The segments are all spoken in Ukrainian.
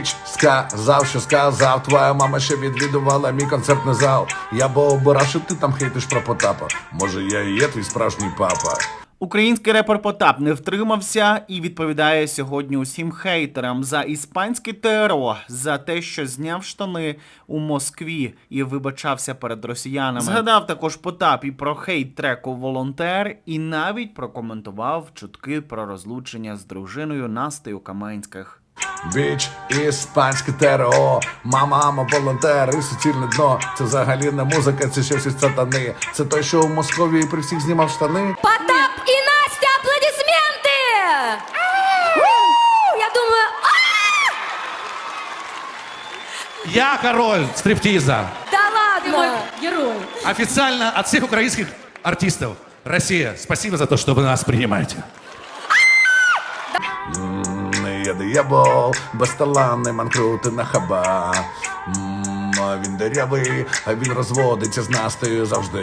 Біч сказав, що сказав. Твоя мама ще відвідувала мій концертний зал. Я бо обирав, що ти там хейтиш про Потапа. Може, я і є твій справжній папа. Український репер Потап не втримався і відповідає сьогодні усім хейтерам за іспанське ТРО, за те, що зняв штани у Москві і вибачався перед росіянами. Згадав також Потап і про хейт треку Волонтер, і навіть прокоментував чутки про розлучення з дружиною Настею Каменських. Біч, іспанське ТРО, мама, мама, волонтер і суцільне дно. Це взагалі не музика, це щось із сатани. Це той, що у Московії при всіх знімав штани. Потап и Настя, аплодисменты! У! Я думаю! Я король стриптиза. да ладно! Герой. Официально от всех украинских артистов. Россия, спасибо за то, что вы нас принимаете. Диявол, безталанний манкрути на хаба. Він дерявий, а він розводиться з Настею завжди.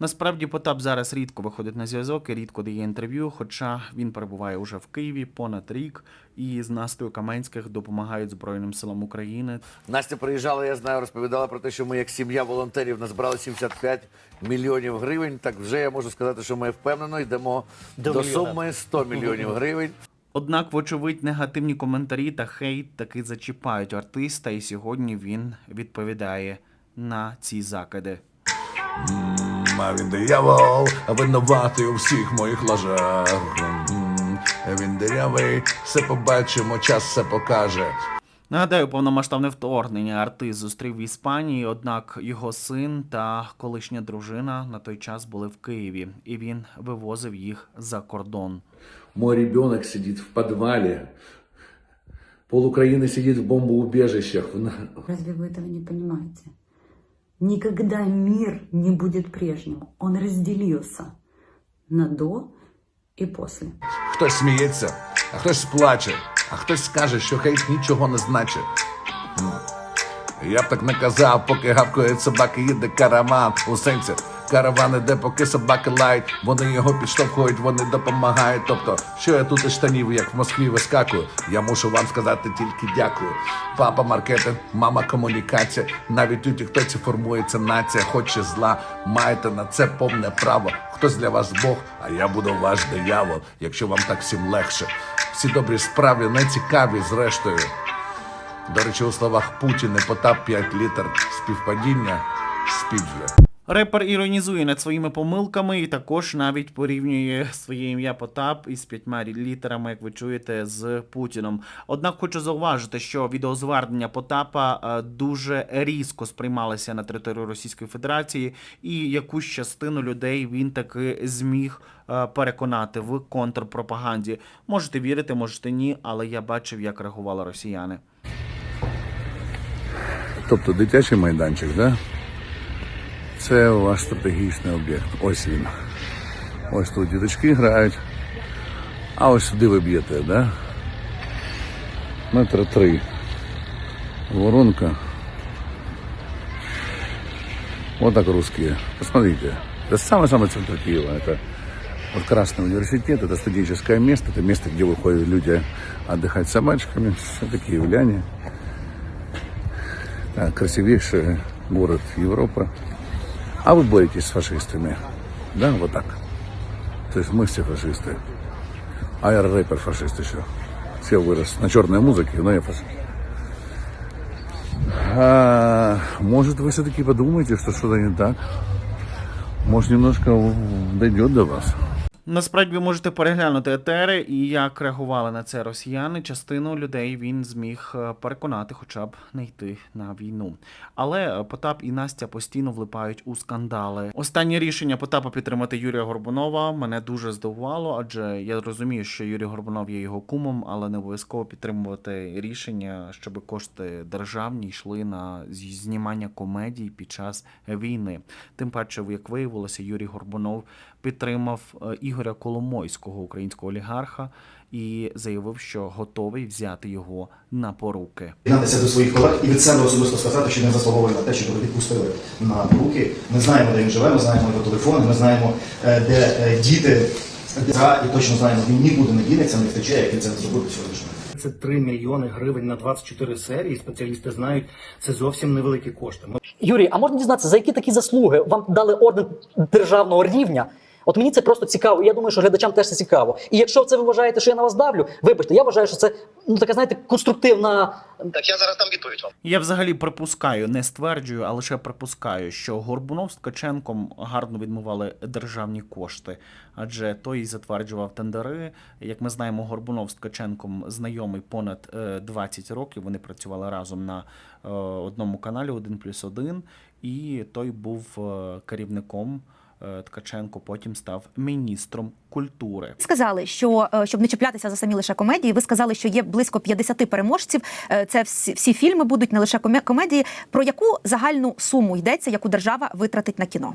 Насправді Потап зараз рідко виходить на зв'язок і рідко дає інтерв'ю, хоча він перебуває уже в Києві понад рік і з Настею Каменських допомагають Збройним силам України. Настя приїжджала, я знаю, розповідала про те, що ми як сім'я волонтерів назбирали 75 мільйонів гривень. Так вже я можу сказати, що ми впевнено йдемо до, суми 100 мільйонів гривень. Однак, вочевидь, негативні коментарі та хейт таки зачіпають артиста, і сьогодні він відповідає на ці закиди. А він диявол, винуватий у всіх моїх лажах. Він дерявий, все побачимо, час все покаже. Нагадаю, повномасштабне вторгнення артист зустрів в Іспанії, однак його син та колишня дружина на той час були в Києві, і він вивозив їх за кордон. Мой ребенок сидит в подвале. Пол Украины сидит в бомбоубежищах. В на- Разве вы этого не понимаете? Никогда мир не будет прежним. Он разделился на до и после. Хтось сміється, а хтось плаче, а хтось скаже, що хейт нічого не значить. М. Я б так не казав, поки гавкають собаки, їде караван у сенсі. Караван іде, поки собаки лають, вони його підштовхують, вони допомагають. Тобто, що я тут із штанів, як в Москві вискакую, я мушу вам сказати тільки дякую. Папа маркетинг, мама комунікація. Навіть у тіктоці формується нація, хоче зла. Маєте на це повне право. Хтось для вас Бог, а я буду ваш диявол, якщо вам так всім легше. Всі добрі справи не цікаві, зрештою. До речі, у словах Путіна Потап 5 літер співпадіння вже. Репер іронізує над своїми помилками і також навіть порівнює своє ім'я Потап із п'ятьма літерами, як ви чуєте, з Путіном. Однак хочу зауважити, що відеозвернення Потапа е, дуже різко сприймалося на території Російської Федерації, і якусь частину людей він таки зміг е, переконати в контрпропаганді. Можете вірити, можете ні, але я бачив, як реагували росіяни. Тобто дитячий майданчик, да? Це ваш стратегічний об'єкт. Ось він. Ось тут діточки грають. А ось сюди ви б'єте, да? Метра три. Воронка. Вот так русские. Посмотрите. Это самый-самый центр Киева. Это вот Красный университет, это студенческое место, это место, где выходят люди отдыхать с собачками. Все такие киевляне. Так, красивейший город Европы. А вы боретесь с фашистами. Да, вот так. То есть мы все фашисты. А я рэпер фашист еще. Все вырос на черной музыке, но я фашист. А, может, вы все-таки подумаете, что что-то не так? Может, немножко дойдет до вас? Насправді можете переглянути етери і як реагували на це росіяни. Частину людей він зміг е, переконати, хоча б не йти на війну. Але е, Потап і Настя постійно влипають у скандали. Останнє рішення Потапа підтримати Юрія Горбунова мене дуже здивувало, адже я розумію, що Юрій Горбунов є його кумом, але не обов'язково підтримувати рішення, щоб кошти державні йшли на знімання комедій під час війни. Тим паче, як виявилося, Юрій Горбунов підтримав е, Ігоря Коломойського, українського олігарха, і заявив, що готовий взяти його на поруки. Єднатися до своїх колег і від себе особисто сказати, що він заслуговує на те, щоб його відпустили на руки. Ми знаємо, де він живе, ми знаємо його телефони, ми знаємо, е, де е, діти. І точно знаємо, він нікуди не дінеться, не втече, як він це зробив сьогоднішнього. 33 мільйони гривень на 24 серії. Спеціалісти знають, це зовсім невеликі кошти. Юрій, а можна дізнатися, за які такі заслуги вам дали орден державного рівня? От мені це просто цікаво, і я думаю, що глядачам теж це цікаво. І якщо це ви вважаєте, що я на вас давлю, вибачте, я вважаю, що це ну така, знаєте, конструктивна Так я зараз дам відповідь вам. Я взагалі припускаю, не стверджую, а лише припускаю, що Горбунов з Ткаченком гарно відмивали державні кошти, адже той затверджував тендери. Як ми знаємо, Горбунов з Ткаченком знайомий понад е, 20 років. Вони працювали разом на е, одному каналі 1 плюс 1, і той був е, керівником. Е, Ткаченко потім став міністром культури. Сказали, що е, щоб не чіплятися за самі лише комедії, ви сказали, що є близько 50 переможців. Е, Це всі, всі фільми будуть не лише коме- комедії. Про яку загальну суму йдеться, яку держава витратить на кіно?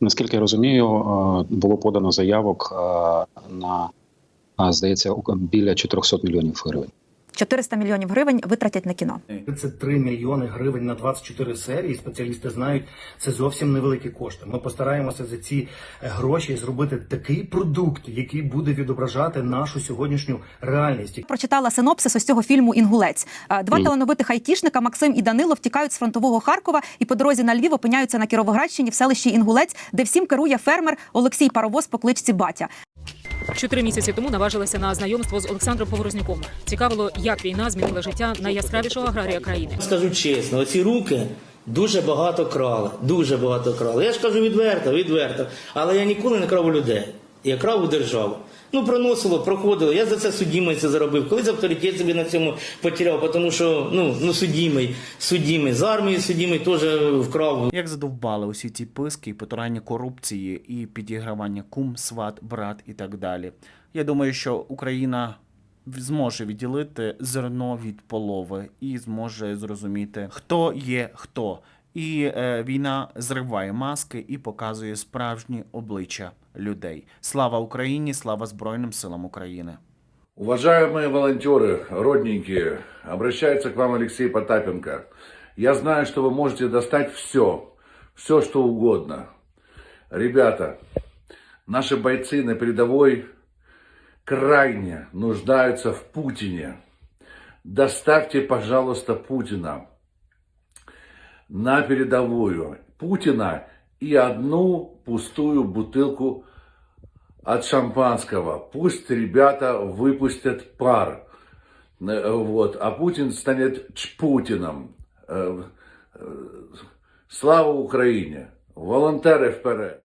Наскільки я розумію, було подано заявок на, здається, біля 400 мільйонів гривень. 400 мільйонів гривень витратять на кіно. 33 мільйони гривень на 24 серії. Спеціалісти знають, це зовсім невеликі кошти. Ми постараємося за ці е, гроші зробити такий продукт, який буде відображати нашу сьогоднішню реальність. Прочитала синопсис ось цього фільму Інгулець. Е, Два Мгм. талановитих айтішника Максим і Данило втікають з фронтового Харкова і по дорозі на Львів опиняються на Кіровоградщині в селищі Інгулець, де всім керує фермер Олексій Паровоз по кличці Батя. Чотири місяці тому наважилася на знайомство з Олександром Поворознюком. Цікавило, як війна змінила життя найяскравішого аграрія країни. Скажу чесно, оці руки дуже багато крали. Дуже багато крали. Я ж кажу відверто, відверто. Але я ніколи не крав у людей. Я крав у державу. Ну, проносило, проходило. Я за це судімий це заробив. Колись авторитет собі на цьому потеряв, тому що ну, ну судімий, судімий. З армії судімий теж вкрав. Як задовбали усі ці писки і потурання корупції і підігравання кум, сват, брат і так далі. Я думаю, що Україна зможе відділити зерно від полови і зможе зрозуміти, хто є хто. І е, війна зриває маски і показує справжні обличчя людей. Слава Україні! Слава Збройним силам України! Уважаемые волонтеры, родненькие, обращается к вам Алексей Потапенко. Я знаю, что вы можете достать все, все что угодно. Ребята, наши бойцы на передовой крайне нуждаются в Путине. Доставьте, пожалуйста, Путина на передовую. Путина и одну пустую бутылку от шампанского. Пусть ребята выпустят пар. Э, Вот, а Путин станет Чпутином. Э, э, Слава Україні! Волонтери вперед!